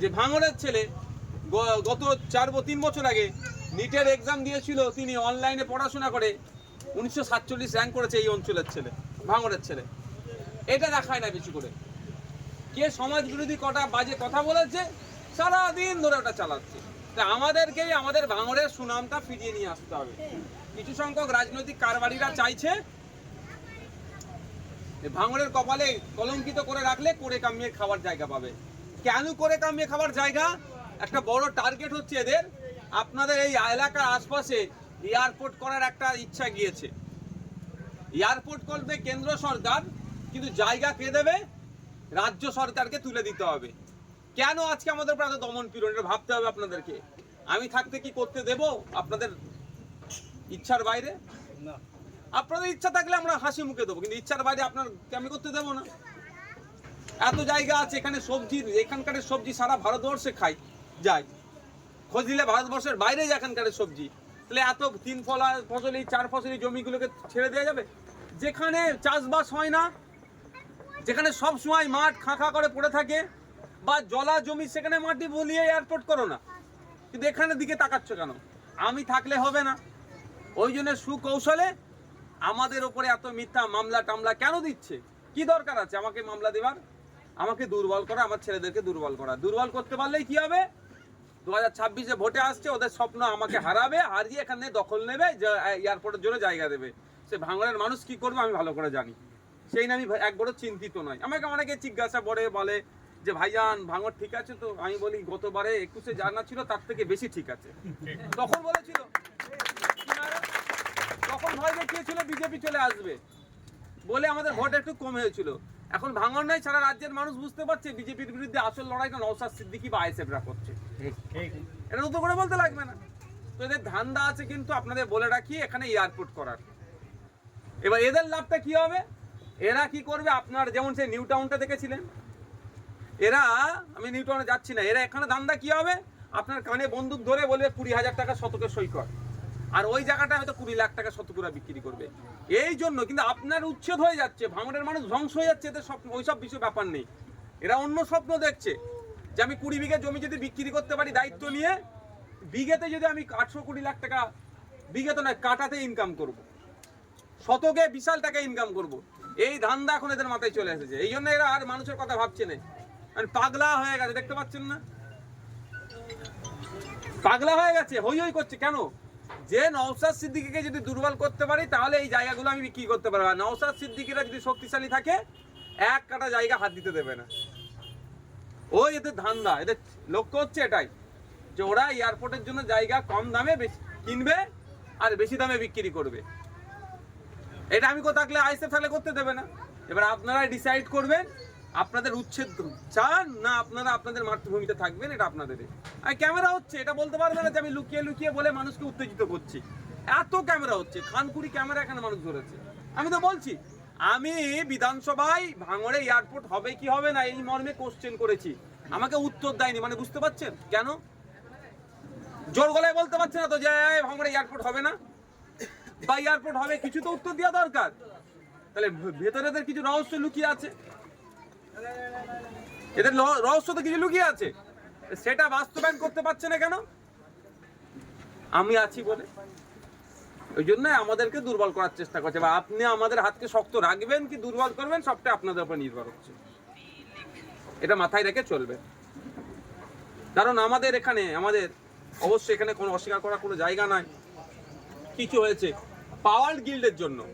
যে ভাঙড়ের ছেলে গত চার তিন বছর আগে নিটের এক্সাম দিয়েছিল, তিনি অনলাইনে পড়াশোনা করে উনিশশো সাতচল্লিশ র্যাঙ্ক করেছে এই অঞ্চলের ছেলে ভাঙড়ের ছেলে। এটা দেখায় না বেশি করে। কে সমাজ বিরোধী কটা বাজে কথা বলেছে, সারাদিন ধরে ওটা চালাচ্ছে। তা আমাদেরকেই, আমাদের ভাঙড়ের সুনামটা ফিরিয়ে নিয়ে আসতে হবে। কিছু সংখ্যক রাজনৈতিক কারবারিরা চাইছে যে ভাঙড়ের কপালে কলঙ্কিত করে রাখলে, করে কামিয়ে খাওয়ার জায়গা পাবে। কেন করে কামিয়ে খাবার জায়গা? একটা বড় টার্গেট হচ্ছে এদের। আপনাদের এই এলাকার আশপাশে এয়ারপোর্ট করার একটা ইচ্ছা গিয়েছে। এয়ারপোর্ট করবে কেন্দ্র সরকার কিন্তু জায়গা কে দেবে? রাজ্য সরকারকে তুলে দিতে হবে। কেন আজকে আমাদের উপর এত দমন পীড়ন? এটা ভাবতে হবে আপনাদেরকে। আমি থাকতে কি করতে দেব আপনাদের ইচ্ছার বাইরে? না। আপনাদের ইচ্ছা থাকলে আমরা হাসি মুখে দেবো কিন্তু ইচ্ছার বাইরে আপনার আমি করতে দেবো না। এত জায়গা আছে, এখানে সবজি, এখানকার সবজি সারা ভারতবর্ষে খাই যায়। খোঁজ দিলে ভারতবর্ষের বাইরে এখানকার সবজি। তাহলে এত তিন ফলা ফসলি, চার ফসলি জমিগুলোকে ছেড়ে দেওয়া যাবে? যেখানে চাষবাস হয় না, যেখানে সব সময় মাঠ খাঁ করে পড়ে থাকে, বা জলা জমি সেখানে মাটি বলিয়ে এয়ারপোর্ট করো না। কিন্তু এখানে দিকে তাকাচ্ছ কেন? আমি থাকলে হবে না। ওই জন্য সুকৌশলে আমাদের ওপরে এত মিথ্যা মামলা টামলা কেন দিচ্ছে? কি দরকার আছে আমাকে মামলা দেবার? আমাকে দুর্বল করা, আমার ছেলেদেরকে দুর্বল করা। দুর্বল করতে পারলেই কি হবে? দু হাজার ছাব্বিশে ভোটে আসছে, ওদের স্বপ্ন আমাকে হারাবে, হারিয়ে এখানে দখল নেবে এয়ারপোর্টের জন্য জায়গা দেবে। সে ভাঙড়ের মানুষ কি করবে, আমি ভালো করে জানি। সেই নিয়ে আমি একবারও চিন্তিত নয়। আমাকে অনেকে জিজ্ঞাসা করে, বলে যে, ভাইজান, ভাঙড় ঠিক আছে তো? আমি বলি, গতবারে একুশে জানা ছিল, তার থেকে বেশি ঠিক আছে। তখন বলেছিল, তখন ভয় দেখিয়েছিল, বিজেপি চলে আসবে। বলে আমাদের ভোট একটু কম হয়েছিল। এখন ভাঙন নাই সারা রাজ্যের মানুষ বুঝতে পারছে বিজেপির বিরুদ্ধে আসল লড়াইটা নৌসাদ সিদ্দিকি বা আইএসএফরা করছে। এটা নতুন করে বলতে লাগবে না। তো এদের ধান্দা আছে কিন্তু আপনাদের বলে রাখি এখানে এয়ারপোর্ট করার। এবার এদের লাভটা কি হবে? এরা কি করবে? আপনার যেমন সেই নিউ টাউনটা দেখেছিলেন। এরা আমি নিউ টাউনে যাচ্ছি না এরা এখানে ধান্দা কি হবে? আপনার কানে বন্দুক ধরে বলবে কুড়ি হাজার টাকা শতকে সই কর। আর ওই জায়গাটা হয়তো কুড়ি লাখ টাকা শতকুরা বিক্রি করবে। এই জন্য কিন্তু আপনার উচ্ছেদ হয়ে যাচ্ছে ভাঙড়ের মানুষ ধ্বংস হয়ে যাচ্ছে, এদের স্বপ্ন ওইসব বিষয় ব্যাপার নেই। এরা অন্য স্বপ্ন দেখছে যে আমি কুড়ি বিঘা জমি যদি বিক্রি করতে পারি দায়িত্ব নিয়ে, বিঘেতে যদি আমি আটশো কুড়ি লাখ টাকা, বিঘে তো নয়, কাটাতে ইনকাম করব। শতকে বিশাল টাকা ইনকাম করব। এই ধান্দা এখন এদের মাথায় চলে এসেছে। এই জন্য এরা আর মানুষের কথা ভাবছে না। মানে পাগলা হয়ে গেছে, দেখতে পাচ্ছেন না? পাগলা হয়ে গেছে, হই হই করছে, কেন? যে নওসাদ সিদ্দিকিকে যদি দুর্বল করতে পারি, তাহলে এই জায়গাগুলো আমি বিক্রি করতে পারব নওসাদ সিদ্দিকিরা যদি শক্তিশালী থাকে, এক কাটা জায়গা হাত দিতে দেবে না। ওই এদের ধান্দা, এদের লক্ষ্য হচ্ছে এটাই, যে ওরা এয়ারপোর্টের জন্য জায়গা কম দামে বেশি কিনবে আর বেশি দামে বিক্রি করবে। এটা আমি কোথাও থাকলে আইসে থাকলে করতে দেবে না। এবার আপনারা ডিসাইড করবেন আপনাদের উচ্ছেদ চান না আপনারা আপনাদের মাতৃভূমিতে থাকবেন, এটা আপনাদের ক্যামেরা হচ্ছে, এটা বলতে পারবে না যে আমি লুকিয়ে লুকিয়ে বলে মানুষকে উত্তেজিত করছি। এত ক্যামেরা হচ্ছে, খানকুড়ি ক্যামেরা এখানে মানুষ ধরেছে। আমি তো বলছি, আমি বিধানসভায় ভাঙড়ে এয়ারপোর্ট হবে কি হবে না, এই মর্মে কোশ্চেন করেছি। আমাকে উত্তর দেয়নি মানে বুঝতে পারছেন? কেন? জোর গলায় বলতে পারছে না তো যে ভাঙড়ে এয়ারপোর্ট হবে না? বা এয়ারপোর্ট হবে, কিছু তো উত্তর দেওয়া দরকার। তাহলে ভে- ভেতরে কিছু রহস্য লুকিয়ে আছে। এদের রহস্য তো কিছু লুকিয়ে আছে? সেটা বাস্তবায়ন করতে পারছে না কেন? আমি আছি বলে। ওই জন্য আমাদেরকে দুর্বল করার চেষ্টা করছে। বা আপনি আমাদের হাতকে শক্ত রাখবেন কি দুর্বল করবেন, সবটা আপনাদের উপর নির্ভর হচ্ছে। এটা মাথায় রেখে চলবে। কারণ আমাদের এখানে, আমাদের অবশ্যই এখানে কোনো অস্বীকার করার কোনো জায়গা নাই। কিছু হয়েছে। পাওয়ার গিল্ডের জন্য।